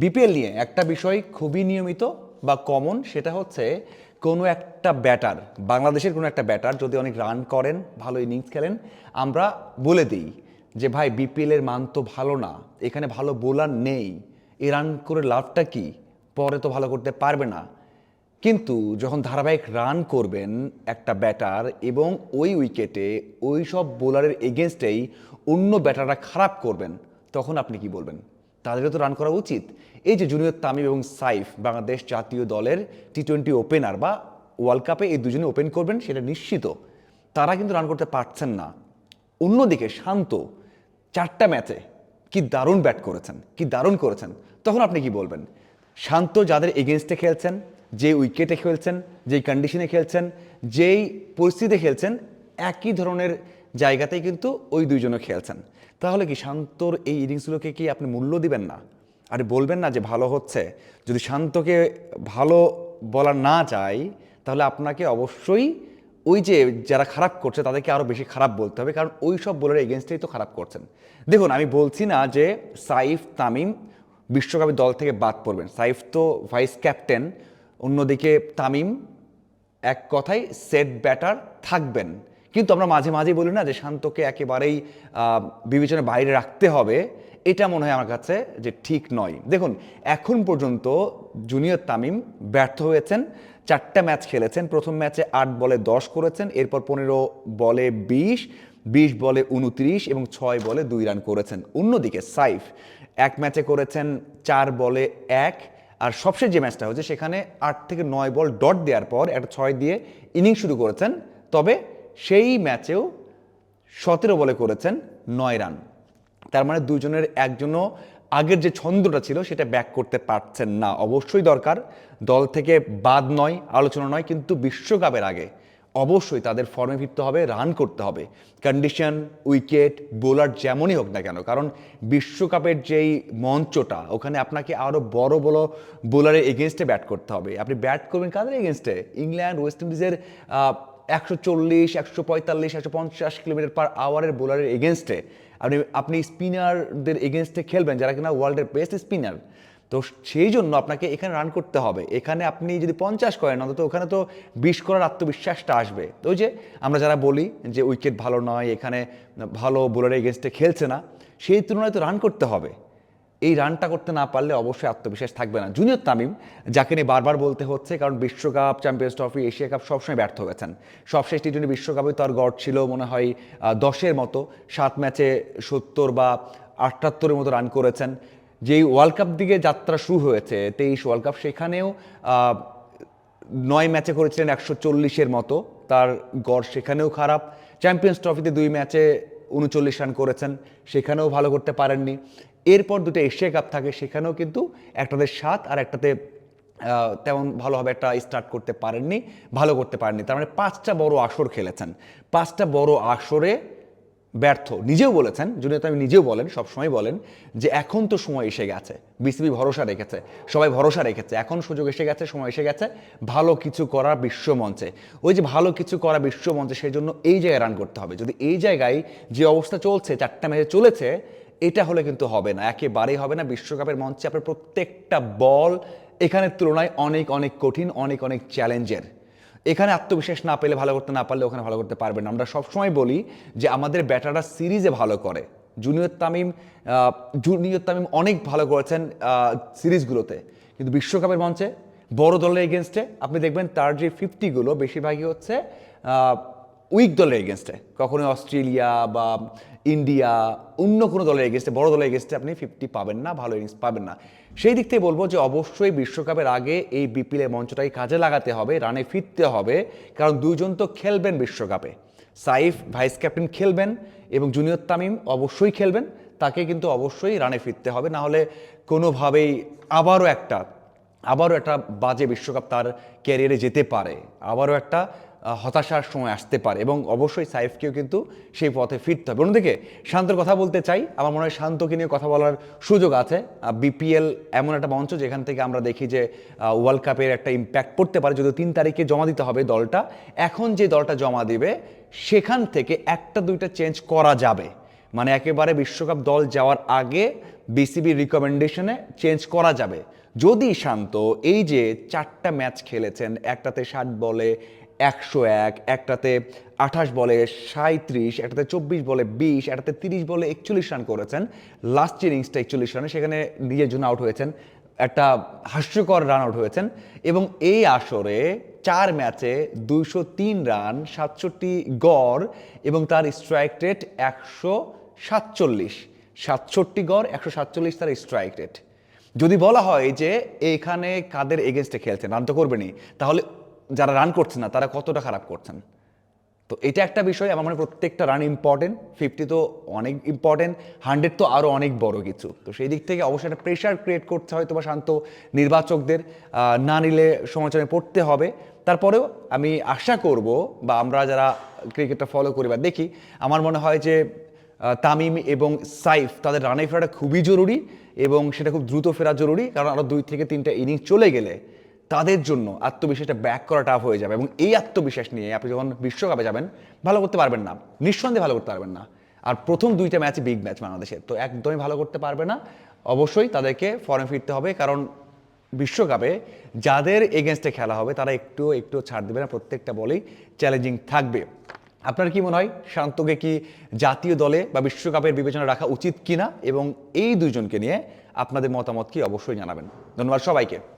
BPL নিয়ে একটা বিষয় খুবই নিয়মিত বা কমন সেটা হচ্ছে কোনো একটা ব্যাটার বাংলাদেশের কোনো একটা ব্যাটার যদি অনেক রান করেন, ভালো ইনিংস খেলেন, আমরা বলে দিই যে, ভাই বিপিএলের মান তো ভালো না, এখানে ভালো বোলার নেই, এই রান করে লাভটা কি? পরে তো ভালো করতে পারবে না। কিন্তু যখন ধারাবাহিক রান করবেন একটা ব্যাটার এবং ওই উইকেটে ওই সব বোলারের এগেনস্টেই অন্য ব্যাটাররা খারাপ করবেন, তখন আপনি কি বলবেন? তাদেরও তো রান করা উচিত। এই যে জুনিয়র তামিম এবং সাইফ বাংলাদেশ জাতীয় দলের টি টোয়েন্টি ওপেনার বা ওয়ার্ল্ড কাপে এই দুজনে ওপেন করবেন, সেটা নিশ্চিত। তারা কিন্তু রান করতে পারছেন না। অন্যদিকে শান্ত, চারটা ম্যাচে কি দারুণ ব্যাট করেছেন, কি দারুণ করেছেন। তখন আপনি কি বলবেন? শান্ত যাদের এগেনস্টে খেলছেন যে উইকেটে খেলছেন, যেই কন্ডিশনে খেলছেন, যেই পরিস্থিতিতে খেলছেন, একই ধরনের জায়গাতেই কিন্তু ওই দুইজনে খেলছেন। তাহলে কি শান্তর এই ইনিংসগুলোকে কি আপনি মূল্য দিবেন না? আর বলবেন না যে ভালো হচ্ছে? যদি শান্তকে ভালো বলা না চাই, তাহলে আপনাকে অবশ্যই ওই যে যারা খারাপ করছে, তাদেরকে আরও বেশি খারাপ বলতে হবে। কারণ ওই সব বোলারের এগেনস্টেই তো খারাপ করছেন। দেখুন, আমি বলছি না যে সাইফ তামিম বিশ্বকাপের দল থেকে বাদ পড়বেন। সাইফ তো ভাইস ক্যাপ্টেন, অন্যদিকে তামিম এক কথায় সেট ব্যাটার থাকবেন। কিন্তু আমরা মাঝে মাঝে বলি না যে শান্তকে একেবারেই বিবেচনার বাইরে রাখতে হবে। এটা মনে হয় আমার কাছে যে ঠিক নয়। দেখুন, এখন পর্যন্ত জুনিয়র তামিম ব্যর্থ হয়েছেন, চারটা ম্যাচ খেলেছেন। প্রথম ম্যাচে আট বলে দশ করেছেন, এরপর পনেরো বলে বিশ বিশ বলে উনত্রিশ এবং ছয় বলে দুই রান করেছেন। অন্যদিকে সাইফ এক ম্যাচে করেছেন চার বলে এক, আর সবশেষ যে ম্যাচটা হয়েছে সেখানে আট থেকে নয় বল ডট দেওয়ার পর একটা ছয় দিয়ে ইনিংস শুরু করেছেন। তবে সেই ম্যাচেও সতেরো বলে করেছেন নয় রান। তার মানে দুজনের একজনও আগের যে ছন্দটা ছিল সেটা ব্যাক করতে পারছেন না। অবশ্যই দরকার, দল থেকে বাদ নয়, আলোচনা নয়, কিন্তু বিশ্বকাপের আগে অবশ্যই তাদের ফর্মে ফিরতে হবে রান করতে হবে। কন্ডিশন উইকেট বোলার যেমনই হোক না কেন, কারণ বিশ্বকাপের যেই মঞ্চটা, ওখানে আপনাকে আরও বড় বড় বোলারের এগেনস্টে ব্যাট করতে হবে। আপনি ব্যাট করবেন কাদের এগেনস্টে ইংল্যান্ড ওয়েস্ট ইন্ডিজের একশো চল্লিশ, একশো পঁয়তাল্লিশ, একশো পঞ্চাশ কিলোমিটার পার আওয়ারের বোলারের এগেনস্টে আপনি আপনি স্পিনারদের এগেনস্টে খেলবেন, যারা কিনা ওয়ার্ল্ডের বেস্ট স্পিনার তো সেই জন্য আপনাকে এখানে রান করতে হবে। এখানে আপনি যদি পঞ্চাশ করেন, অন্তত ওখানে তো বিশ করার আত্মবিশ্বাসটা আসবে। তো ওই যে আমরা যারা বলি যে উইকেট ভালো নয়, এখানে ভালো বোলারের এগেনস্টে খেলছে না, সেই তুলনায় তো রান করতে হবে। এই রানটা করতে না পারলে অবশ্যই আত্মবিশ্বাস থাকবে না। জুনিয়র তামিম, যাকে নিয়ে বারবার বলতে হচ্ছে, কারণ বিশ্বকাপ চ্যাম্পিয়ন্স ট্রফি এশিয়া কাপ সবসময় ব্যর্থ হয়েছেন। সবশেষ টি টোয়েন্টি বিশ্বকাপে তার গড় ছিল মনে হয় দশের মতো। সাত ম্যাচে সত্তর বা আটাত্তরের মতো রান করেছেন। যেই ওয়ার্ল্ড কাপ দিকে যাত্রা শুরু হয়েছে, তেইশ ওয়ার্ল্ড কাপ সেখানেও নয় ম্যাচে করেছিলেন একশো চল্লিশের মতো। তার গড় সেখানেও খারাপ। চ্যাম্পিয়ন্স ট্রফিতে দুই ম্যাচে উনচল্লিশ রান করেছেন, সেখানেও ভালো করতে পারেননি। এরপর দুটো এশিয়া কাপ থাকে, সেখানেও কিন্তু একটাতে সাত আর একটাতে তেমন ভালোভাবে একটা স্টার্ট করতে পারেননি, ভালো করতে পারেননি। তার মানে পাঁচটা বড় আসর খেলেছেন। পাঁচটা বড় আসরে ব্যর্থ। নিজেও বলেছেন জুনিয়র তামিম নিজেও বলেন, সবসময় বলেন, যে এখন তো সময় এসে গেছে। বিসিবি ভরসা রেখেছে, সবাই ভরসা রেখেছে। এখন সুযোগ এসে গেছে, সময় এসে গেছে, ভালো কিছু করা বিশ্ব মঞ্চে। ওই যে ভালো কিছু করা বিশ্ব মঞ্চে সেই জন্য এই জায়গায় রান করতে হবে। যদি এই জায়গায় যে অবস্থা চলছে, চারটা ম্যাচে চলেছে, এটা হলে কিন্তু হবে না। একেবারেই হবে না। বিশ্বকাপের মঞ্চে আপনার প্রত্যেকটা বল এখানের তুলনায় অনেক অনেক কঠিন, অনেক অনেক চ্যালেঞ্জের এখানে আত্মবিশ্বাস না পেলে ভালো করতে না পারলে ওখানে ভালো করতে পারবে না। আমরা সবসময় বলি যে আমাদের ব্যাটাররা সিরিজে ভালো করে। জুনিয়র তামিম জুনিয়র তামিম অনেক ভালো করেছেন সিরিজগুলোতে। কিন্তু বিশ্বকাপের মঞ্চে বড় দলের এগেনস্টে আপনি দেখবেন তার যে ফিফটিগুলো বেশিরভাগই হচ্ছে উইক দলের এগেনস্টে কখনোই অস্ট্রেলিয়া বা ইন্ডিয়া, অন্য কোনো দলের এগেনস্টে বড় দলের এগেনস্টে আপনি ফিফটি পাবেন না, ভালো ইনিংস পাবেন না। সেই দিক থেকে বলব যে অবশ্যই বিশ্বকাপের আগে এই বিপিএলের মঞ্চটাকে কাজে লাগাতে হবে, রানে ফিরতে হবে, কারণ দুইজন তো খেলবেন বিশ্বকাপে। সাইফ ভাইস ক্যাপ্টেন খেলবেন এবং জুনিয়র তামিম অবশ্যই খেলবেন, তাকে কিন্তু অবশ্যই রানে ফিরতে হবে, না হলে কোনোভাবেই আবারও একটা আবারও একটা বাজে বিশ্বকাপ তার ক্যারিয়ারে যেতে পারে। আবারও একটা হতাশার সময় আসতে পারে এবং অবশ্যই সাইফকেও কিন্তু সেই পথে ফিরতে হবে। অন্যদিকে শান্তর কথা বলতে চাই, আমার মনে হয় শান্তকে নিয়ে কথা বলার সুযোগ আছে। বিপিএল এমন একটা মঞ্চ যেখান থেকে আমরা দেখি যে ওয়ার্ল্ড কাপের একটা ইম্প্যাক্ট পড়তে পারে যদি তিন তারিখে জমা দিতে হবে দলটা। এখন যে দলটা জমা দিবে, সেখান থেকে একটা দুইটা চেঞ্জ করা যাবে। মানে একেবারে বিশ্বকাপ দল যাওয়ার আগে বিসিবির রিকমেন্ডেশনে চেঞ্জ করা যাবে। যদি শান্ত এই যে চারটা ম্যাচ খেলেছেন, একটাতে ষাট বলে একশো এক, একটাতে আঠাশ বলে সাঁত্রিশ একটাতে চব্বিশ বলে বিশ, একটাতে তিরিশ বলে একচল্লিশ রান করেছেন। লাস্ট ইনিংসটা একচল্লিশ রানে, সেখানে নিজের জন্য আউট হয়েছেন। একটা হাস্যকর রান আউট হয়েছেন এবং এই আসরে চার ম্যাচে দুইশো তিন রান, সাতষট্টি গড় এবং তার স্ট্রাইক রেট একশো সাতচল্লিশ। সাতষট্টি গড়, একশো সাতচল্লিশ তার স্ট্রাইক রেট যদি বলা হয় যে এখানে কাদের এগেনস্টে খেলছেন রান তো করবেনই, তাহলে যারা রান করছে না, তারা কতটা খারাপ করছেন? তো এটা একটা বিষয়, আমার মনে হয় প্রত্যেকটা রান ইম্পর্টেন্ট ফিফটি তো অনেক ইম্পর্টেন্ট হান্ড্রেড তো আরও অনেক বড় কিছু। তো সেই দিক থেকে অবশ্যই একটা প্রেশার ক্রিয়েট করতে হয়তো বা শান্ত নির্বাচকদের না নিলে সমালোচনায় পড়তে হবে। তারপরেও আমি আশা করব বা আমরা যারা ক্রিকেটটা ফলো করি বা দেখি, আমার মনে হয় যে তামিম এবং সাইফ তাদের রানে ফেরাটা খুবই জরুরি এবং সেটা খুব দ্রুত ফেরা জরুরি, কারণ আরও দুই থেকে তিনটা ইনিংস চলে গেলে তাদের জন্য আত্মবিশ্বাসটা ব্যাক করা টাফ হয়ে যাবে এবং এই আত্মবিশ্বাস নিয়ে আপনি যখন বিশ্বকাপে যাবেন, ভালো করতে পারবেন না। নিঃসন্দেহে ভালো করতে পারবেন না। আর প্রথম দুইটা ম্যাচই বিগ ম্যাচ বাংলাদেশের। তো একদমই ভালো করতে পারবে না। অবশ্যই তাদেরকে ফর্মে ফিরতে হবে কারণ বিশ্বকাপে যাদের এগেনস্টে খেলা হবে, তারা একটু একটু ছাড় দেবে না। প্রত্যেকটা বলেই চ্যালেঞ্জিং থাকবে। আপনার কি মনে হয় শান্তকে কি জাতীয় দলে বা বিশ্বকাপের বিবেচনা রাখা উচিত কিনা? এবং এই দুজনকে নিয়ে আপনাদের মতামত কি অবশ্যই জানাবেন। ধন্যবাদ সবাইকে।